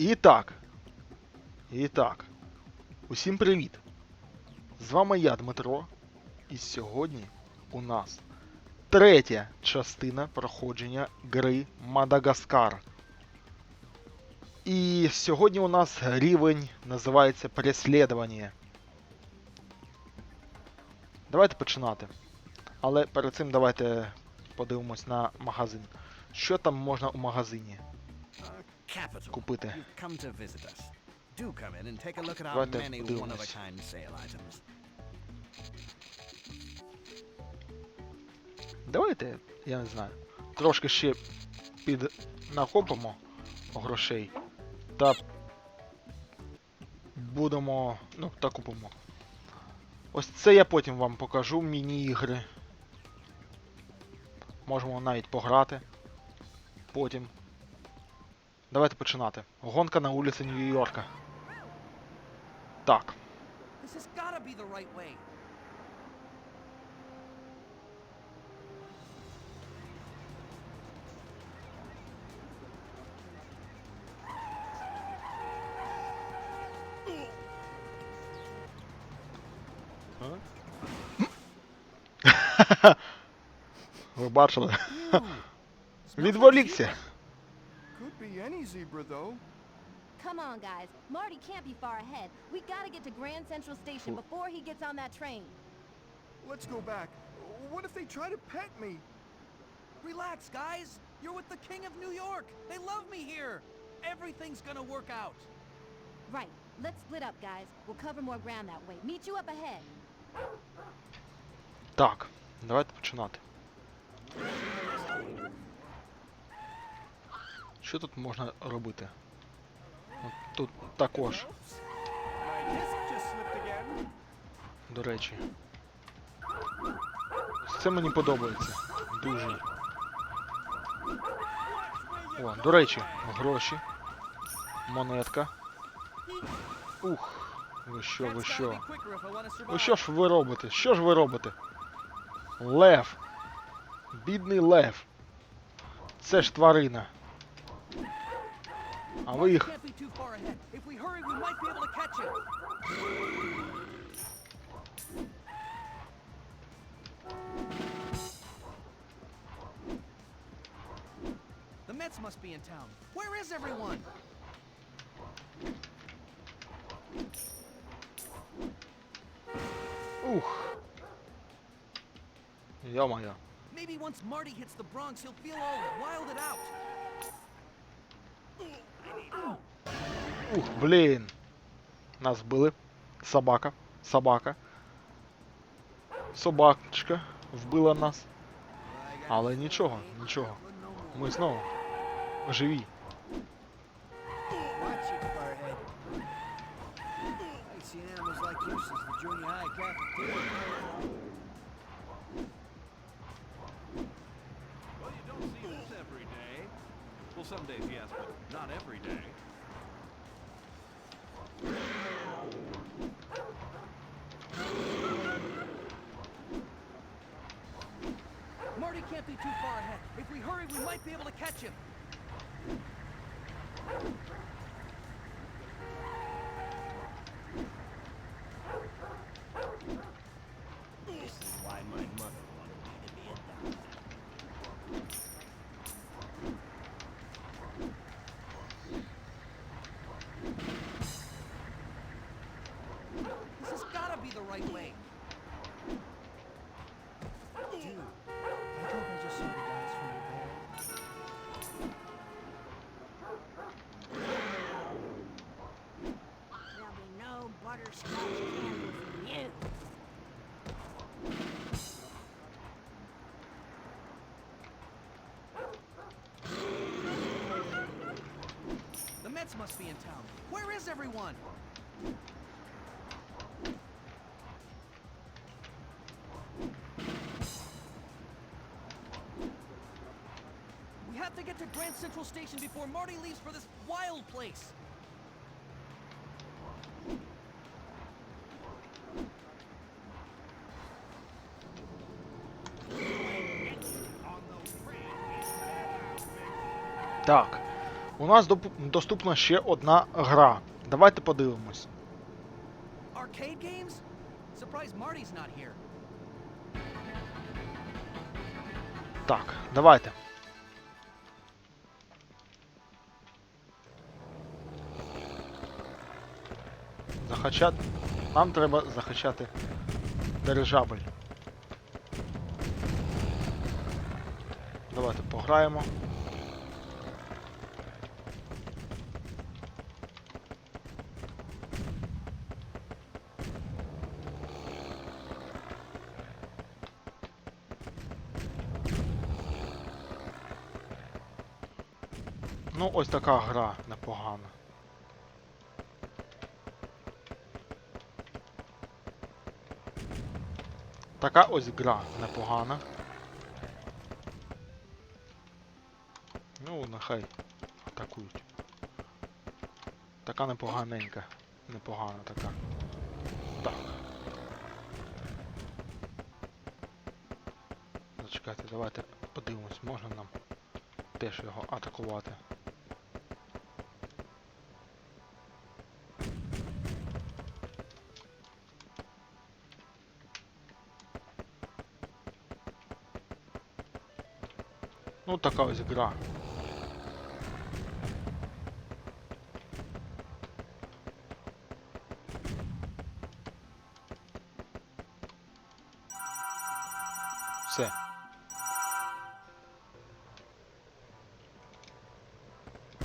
І так. І так. Усім привіт! З вами я, Дмитро. І сьогодні у нас третя частина проходження гри Мадагаскар. І сьогодні у нас рівень називається Преслідування. Давайте починати. Але перед цим давайте подивимось на магазин. Що там можна у магазині. Купити? Давайте подивимось. Давайте, я не знаю, трошки ще під накопимо грошей та будемо. Ну, та купимо. Ось це я потім вам покажу міні-ігри. Можемо навіть пограти. Потім. Давайте починати. Гонка на вулиці Нью-Йорка. Так. Ви бачили? Відволікся. zebra. Could be any zebra though. Come on, guys. Marty can't be far ahead. We gotta get to Grand Central Station before he gets on that train. Let's go back. What if they try to pet me? Relax, guys. You're with the king of New York. They love me here. Everything's gonna work out. Right. Let's split up, guys. We'll cover more ground that way. Meet you up ahead. Так, давайте починати. Що тут можна робити? От тут також, до речі. Це мені подобається. Дуже. О, до речі, гроші. Монетка. Ух. Ви що, ви що? Ви що ж ви робите? Що ж ви робите? Лев. Бідний лев. Це ж тварина. How? Can't be too far ahead. If we hurry, we might be able to catch. The Mets must be in town. Where is everyone? Ooh. Jammer, ja. Maybe once Marty hits the Bronx, he'll feel all wilded out. Ух, блін. Нас вбили. Собака. Собака. Собачка вбила нас. Але нічого, нічого. Ми знову живі. Barhead. I've seen you the Not every day. Marty can't be too far ahead. If we hurry, we might be able to catch him. Must be in town. Where is everyone? We have to get to Grand Central Station before Marty leaves for this wild place. У нас доп- доступна ще одна гра. Давайте подивимось. Так, давайте. Захачати. Нам треба захищати дирижабль. Давайте пограємо. Ось така гра непогана. Така ось гра непогана. Ну, нехай атакують. Така непоганенька. Непогана така. Так. Зачекайте, давайте подивимось, можна нам теж його атакувати. Ну, така ось гра. Все.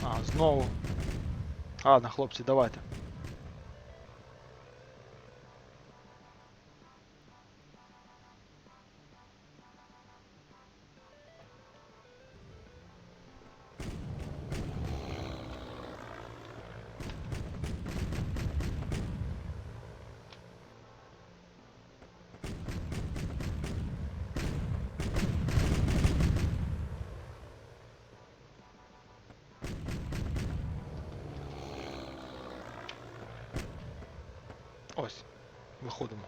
А, знову. Ладно, хлопці, давайте. Виходимо.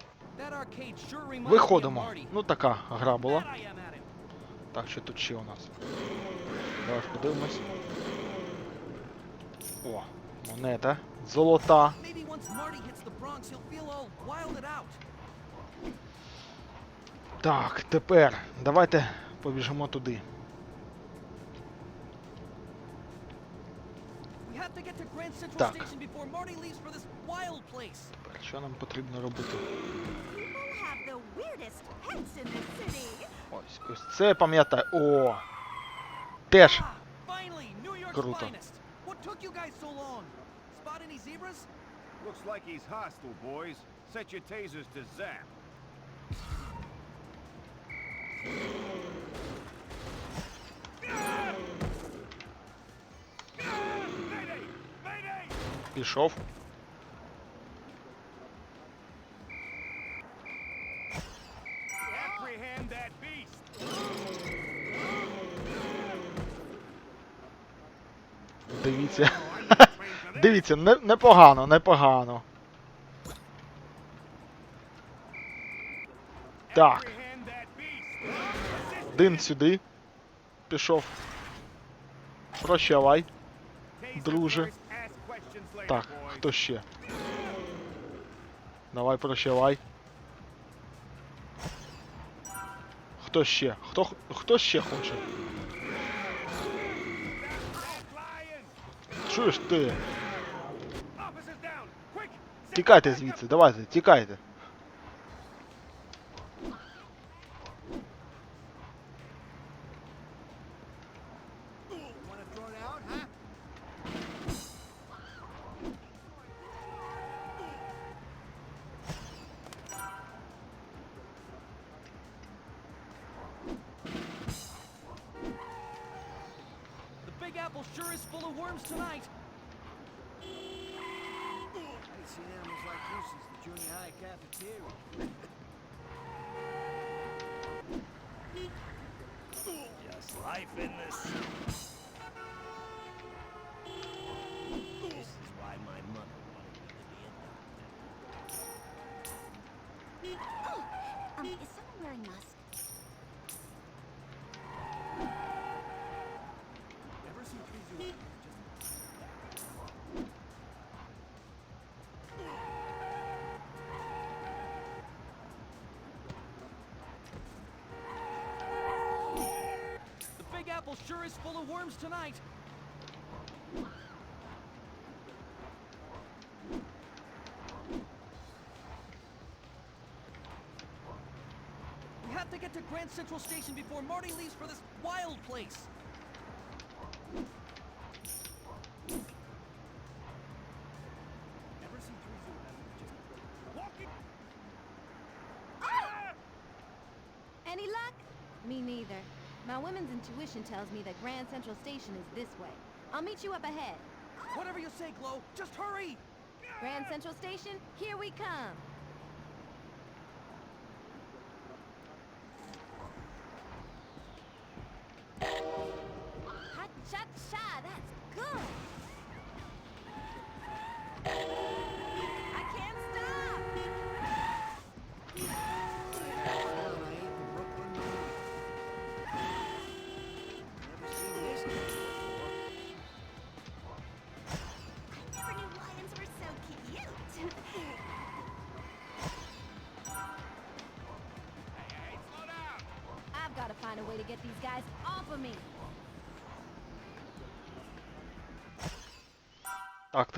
Виходимо. Ну така гра була. Так, що тут ще у нас? Давай подивимось. О, монета. Золота. Так, тепер давайте побіжимо туди. Так. Що нам потрібно робити? Ось ось це пам'ятаю. О! Теж! Круто. Looks like he's hostile, boys. Set your tasers to zap. Пішов. Дивіться. Дивіться, не, непогано, непогано. Так, один сюди. Пішов. Прощавай. Друже. Так, boys. хто ще? Давай прощавай. Хто ще? Хто, х- хто ще хоче? Lion! Чуєш ти? Officers down! Quick! Тікайте звідси, давайте, тікайте. Animals like the junior high cafeteria. Just life in this. This is why my mother wanted me to be a doctor. Um, is someone wearing masks? Sure is full of worms tonight. We have to get to Grand Central Station before Marty leaves for this wild place. Intuition tells me that Grand Central Station is this way. I'll meet you up ahead. Whatever you say, Glow, just hurry! Grand Central Station, here we come.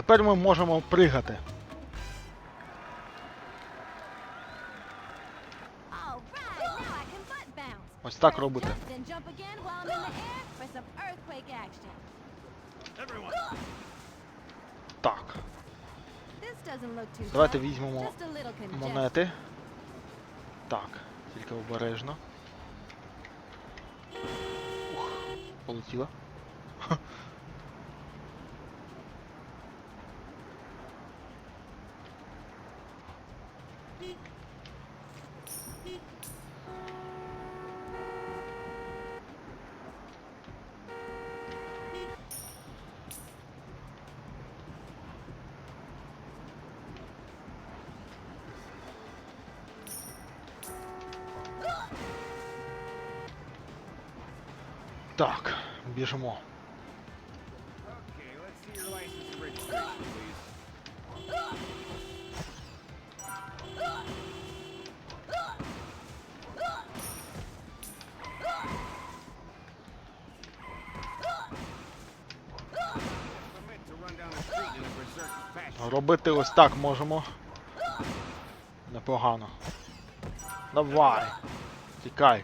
Тепер ми можемо пригати. Ось так. Everyone, Так. Давайте візьмемо монети. Так, тільки обережно. Ух, полетіло. Fashion. Робити ось так можемо. Непогано. Давай. Тікай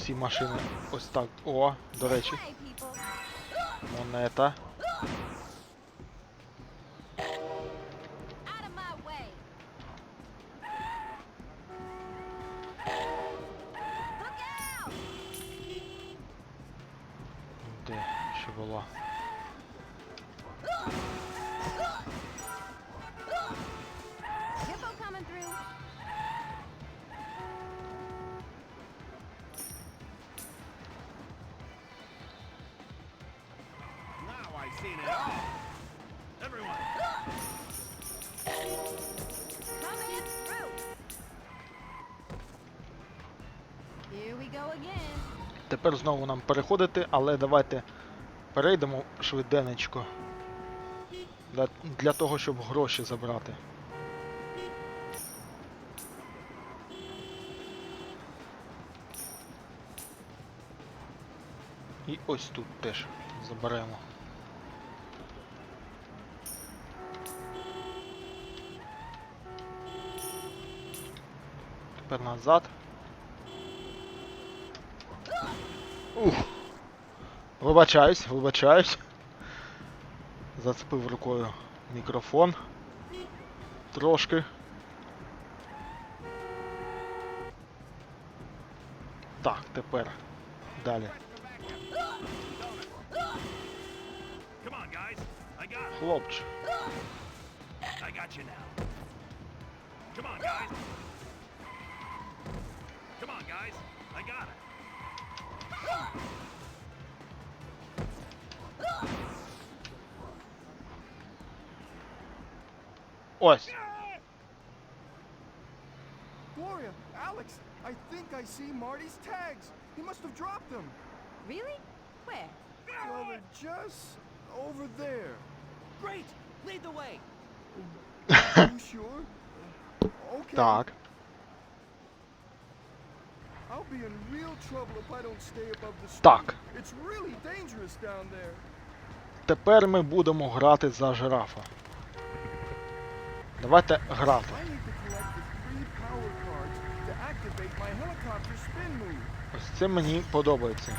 усі машини ось так. О, до речі, монета. Тепер знову нам переходити, але давайте перейдемо швиденечко. Для, для того, щоб гроші забрати. І ось тут теж заберемо. Тепер назад. Ух. Вибачаюсь, вибачаюсь. Зацепив рукою мікрофон. Трошки. Так, тепер далі. Хлопч. Come on, guys. I got it. Ось. Gloria, Alex, I think I see Marty's tags. He must have dropped them. Really? Where? Well, they're just over there. Great! Lead the way! Are you sure? Okay. Так. I'll be in real trouble if I don't stay above the street. Так. It's really dangerous down there. Тепер ми будемо грати за жирафа. Давайте грати. Ось це мені подобається.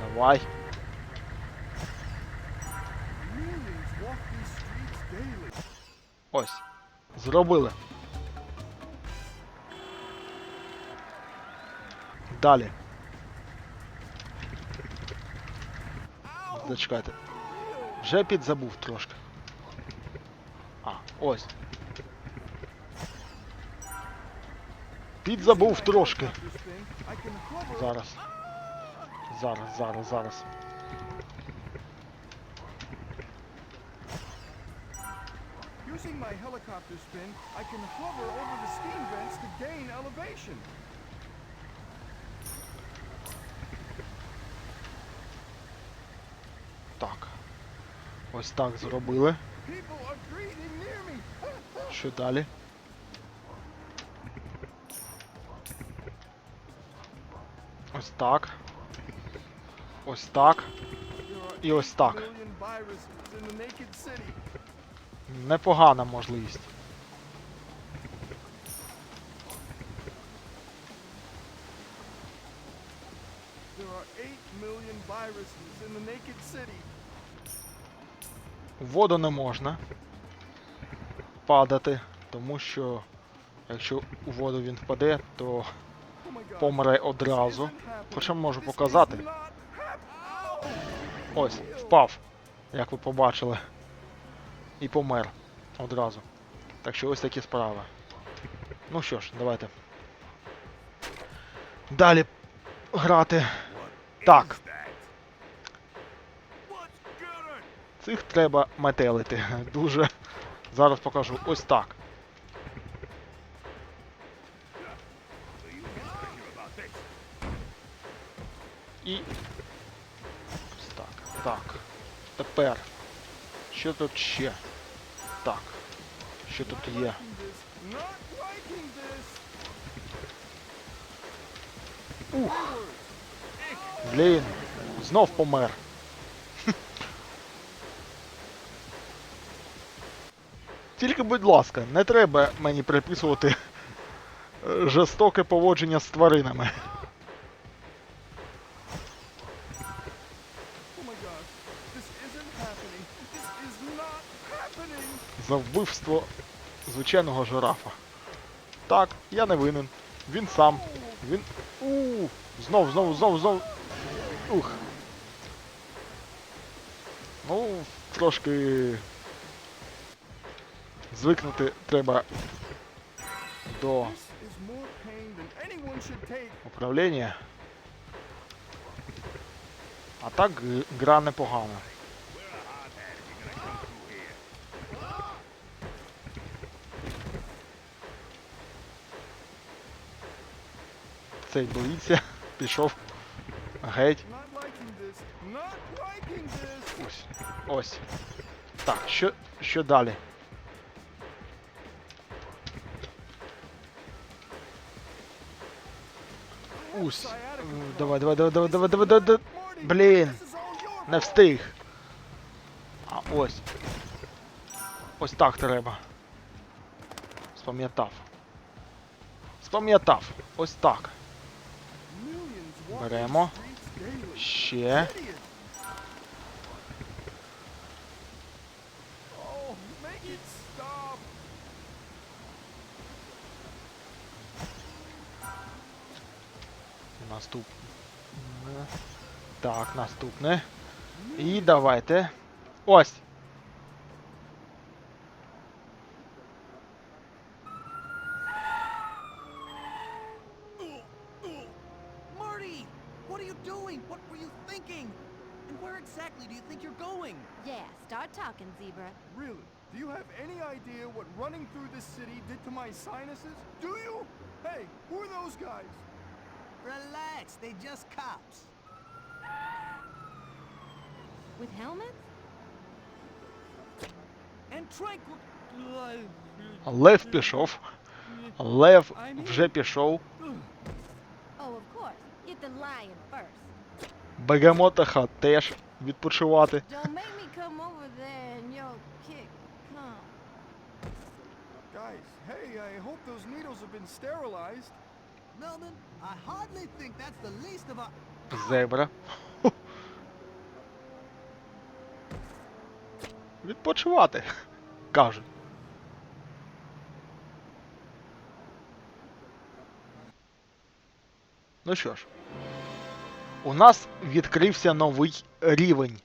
Давай. Ось. Зробили. Далі. Зачекайте. Вже підзабув трошки. Ось. Підзабув трошки. Зараз. Зараз, зараз, зараз. Using my helicopter spin, I can hover over the steam vents to gain elevation. Так. Ось так зробили. People Що далі? Ось так. Ось так. І ось так. Непогана можливість. Воду не можна падати, тому що якщо у воду він впаде, то помре одразу. Хоча можу показати. Ось, впав, як ви побачили. І помер одразу. Так що ось такі справи. Ну що ж, давайте. Далі грати. Так. Цих треба метелити. Дуже. Зараз покажу. Ось так. І. Ось так. Так. Тепер. Що тут ще? Так. Що тут є? Ух. Блін. Знов помер. Тільки, будь ласка, не треба мені приписувати е, жорстоке поводження з тваринами. Oh за вбивство звичайного жирафа. Так, я не винен. Він сам. Він. У Знов, знов, знов, знов. Ух. Ну, трошки. Звикнути треба до управління. А так г- гра непогана. Цей боїться, пішов геть. Ось. Ось. Так, що, що далі? Ус. Давай, давай, давай, давай, давай, давай, давай, Блін, не встиг. А ось. Ось так треба. Спам'ятав. Спам'ятав. Ось так. Беремо. Ще. You're going? Yeah, start talking, Zebra. Really? Do you have any idea what running through this city did to my sinuses? Do you? Hey, who are those guys? Relax, they just cops. With helmets? And tranquil. Лев пішов. Лев вже пішов. Oh. Бегемотаха теж відпочивати. Guys, hey, I hope those needles have been sterilized. Melvin, I hardly think that's the least of our. Зебра. Відпочивати, каже. Ну що ж, у нас відкрився новий рівень.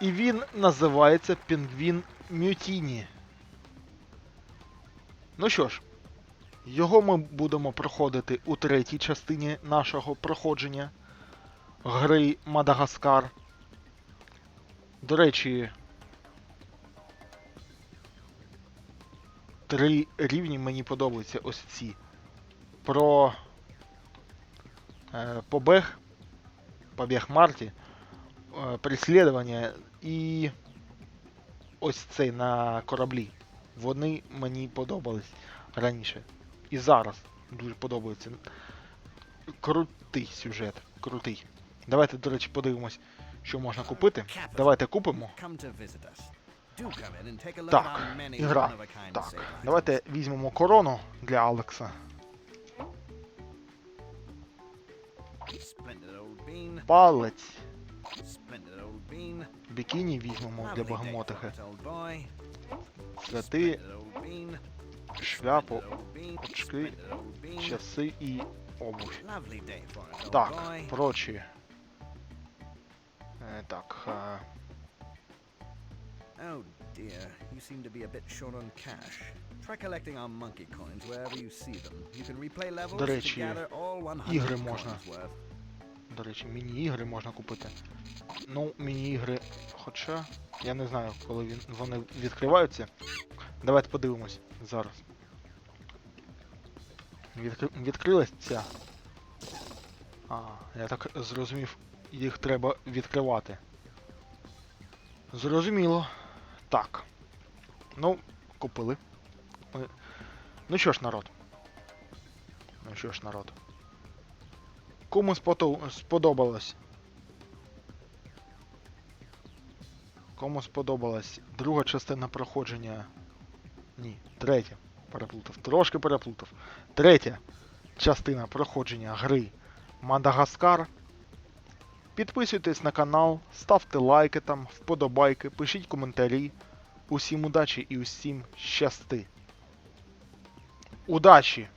І він називається Пінгвін Мютіні. Ну що ж, його ми будемо проходити у третій частині нашого проходження гри Мадагаскар. До речі, три рівні мені подобаються ось ці. Про е, побег, побіг Марті, е, переслідування і ось цей на кораблі. Вони мені подобались раніше. І зараз дуже подобається. Крутий сюжет. Крутий. Давайте, до речі, подивимось, що можна купити. Давайте купимо. Так, ігра. Так, давайте візьмемо корону для Алекса. Палець. Бікіні візьмемо для бегемотихи. Святи, шляпу, очки, часи і обувь. Так, прочі. Е, Так. е, Oh dear, you seem to be a bit short on cash. Try collecting our monkey coins wherever you see them. You can replay levels До to речі, gather all 100 ігри coins можна. worth. До речі, міні-ігри можна купити. Ну, міні-ігри, хоча. Я не знаю, коли він, вони відкриваються. Давайте подивимось зараз. Відкри... Відкрилась ця. А, я так зрозумів, їх треба відкривати. Зрозуміло. Так. Ну, купили. Ну що ж, народ. Ну що ж, народ. Кому сподобалось? Кому сподобалась друга частина проходження? Ні, третя. Переплутав. Трошки переплутав. Третя частина проходження гри Мадагаскар. Підписуйтесь на канал, ставте лайки там, вподобайки, пишіть коментарі. Усім удачі і усім щасти. Удачі!